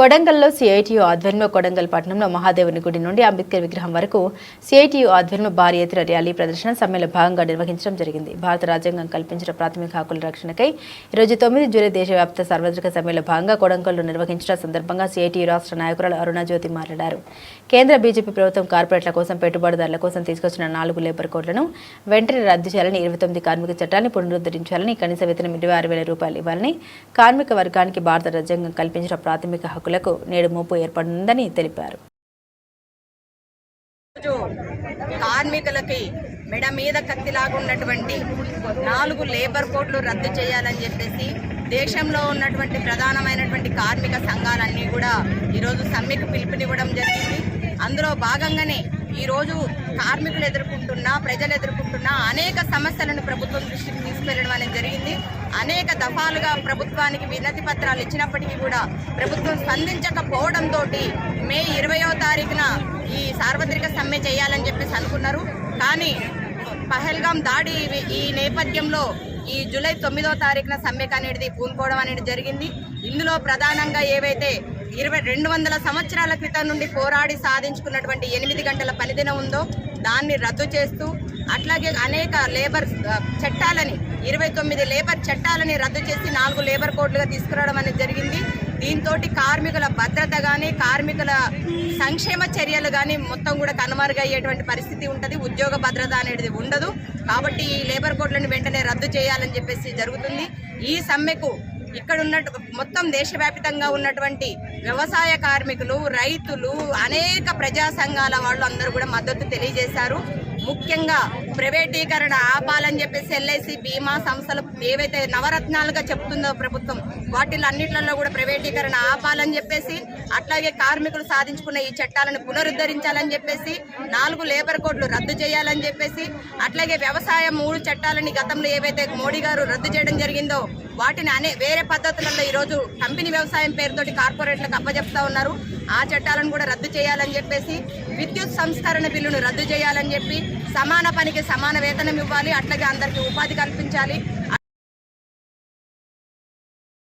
కొడంగల్లో సిఐటియు ఆధ్వర్యంలో కొడంగల్ పట్టణంలో మహాదేవుని గుడి నుండి అంబేద్కర్ విగ్రహం వరకు సిఐటియు ఆధ్వర్యంలో భారీ ఎత్తున ర్యాలీ ప్రదర్శన సమ్మెలో భాగంగా నిర్వహించడం జరిగింది. భారత రాజ్యాంగం కల్పించిన ప్రాథమిక హక్కుల రక్షణకై ఈరోజు తొమ్మిది జూలై దేశవ్యాప్త సార్వత్రిక సమ్మెలో భాగంగా కొడంగల్లో నిర్వహించిన సందర్భంగా సిఐటియు రాష్ట్ర నాయకురాలు అరుణజ్యోతి మాట్లాడారు. కేంద్ర బీజేపీ ప్రభుత్వం కార్పొరేట్ల కోసం పెట్టుబడిదారుల కోసం తీసుకొచ్చిన నాలుగు లేబర్ కోడ్లను వెంటనే రద్దు చేయాలని ఇరవై తొమ్మిది కార్మిక చట్టాన్ని పునరుద్ధరించాలని కనీస వేతనం ఇరవై ఆరు వేల రూపాయలు ఇవ్వాలని కార్మిక వర్గానికి భారత రాజ్యాంగం కల్పించిన ప్రాథమిక కార్మికులకు నేడు మోపు ఏర్పడిందని తెలిపారు. రోజు కార్మికులకి మెడ మీద కత్తిలాగా ఉన్నటువంటి నాలుగు లేబర్ కోడ్లు రద్దు చేయాలని చెప్పేసి దేశంలో ఉన్నటువంటి ప్రధానమైనటువంటి కార్మిక సంఘాలన్నీ కూడా ఈరోజు సమ్మెకు పిలుపునివ్వడం జరిగింది. అందులో భాగంగానే ఈరోజు కార్మికులు ఎదుర్కొంటున్న ప్రజలు ఎదుర్కొంటున్న అనేక సమస్యలను ప్రభుత్వం దృష్టికి తీసుకెళ్ళడం అనేది జరిగింది. అనేక దఫాలుగా ప్రభుత్వానికి వినతి పత్రాలు ఇచ్చినప్పటికీ కూడా ప్రభుత్వం స్పందించకపోవడంతో మే ఇరవయో తారీఖున ఈ సార్వత్రిక సమ్మె చేయాలని చెప్పేసి అనుకున్నారు. కానీ పహల్గాం దాడి ఈ- నేపథ్యంలో ఈ జూలై తొమ్మిదో తారీఖున సమ్మెకు అనేది పూనుకోవడం అనేది జరిగింది. ఇందులో ప్రధానంగా ఏవైతే ఇరవై రెండు వందల సంవత్సరాల క్రితం నుండి పోరాడి సాధించుకున్నటువంటి ఎనిమిది గంటల పనిదినం ఉందో దాన్ని రద్దు చేస్తూ అట్లాగే అనేక లేబర్ చట్టాలని ఇరవై తొమ్మిది లేబర్ చట్టాలని రద్దు చేసి నాలుగు లేబర్ కోడ్లుగా తీసుకురావడం అనేది జరిగింది. దీంతో కార్మికుల భద్రత కానీ కార్మికుల సంక్షేమ చర్యలు కానీ మొత్తం కూడా కనుమరుగయ్యేటువంటి పరిస్థితి ఉంటుంది. ఉద్యోగ భద్రత అనేది ఉండదు. కాబట్టి ఈ లేబర్ కోడ్లను వెంటనే రద్దు చేయాలని చెప్పేసి జరుగుతుంది. ఈ సమ్మెకు ఇక్కడ ఉన్నట్టు మొత్తం దేశవ్యాప్తంగా ఉన్నటువంటి వ్యవసాయ కార్మికులు రైతులు అనేక ప్రజా సంఘాల వాళ్ళు అందరూ కూడా మద్దతు తెలియజేశారు. ముఖ్యంగా ప్రైవేటీకరణ ఆపాలని చెప్పేసి ఎల్ఐసి బీమా సంస్థలు ఏవైతే నవరత్నాలుగా చెప్తుందో ప్రభుత్వం వాటిల్లో అన్నిట్లలో కూడా ప్రైవేటీకరణ ఆపాలని చెప్పేసి అట్లాగే కార్మికులు సాధించుకున్న ఈ చట్టాలను పునరుద్ధరించాలని చెప్పేసి నాలుగు లేబర్ కోడ్లు రద్దు చేయాలని చెప్పేసి అట్లాగే వ్యవసాయ మూడు చట్టాలని గతంలో ఏవైతే మోడీ గారు రద్దు చేయడం జరిగిందో వాటిని అనే వేరే పద్ధతులలో ఈరోజు కంపెనీ వ్యవసాయం పేరుతోటి కార్పొరేట్లకు అప్పజెప్తా ఉన్నారు. ఆ చట్టాలను కూడా రద్దు చేయాలని చెప్పేసి విద్యుత్ సంస్కరణ బిల్లును రద్దు చేయాలని చెప్పి సమాన పనికి సమాన వేతనం ఇవ్వాలి అట్లాగే అందరికీ ఉపాధి కల్పించాలి.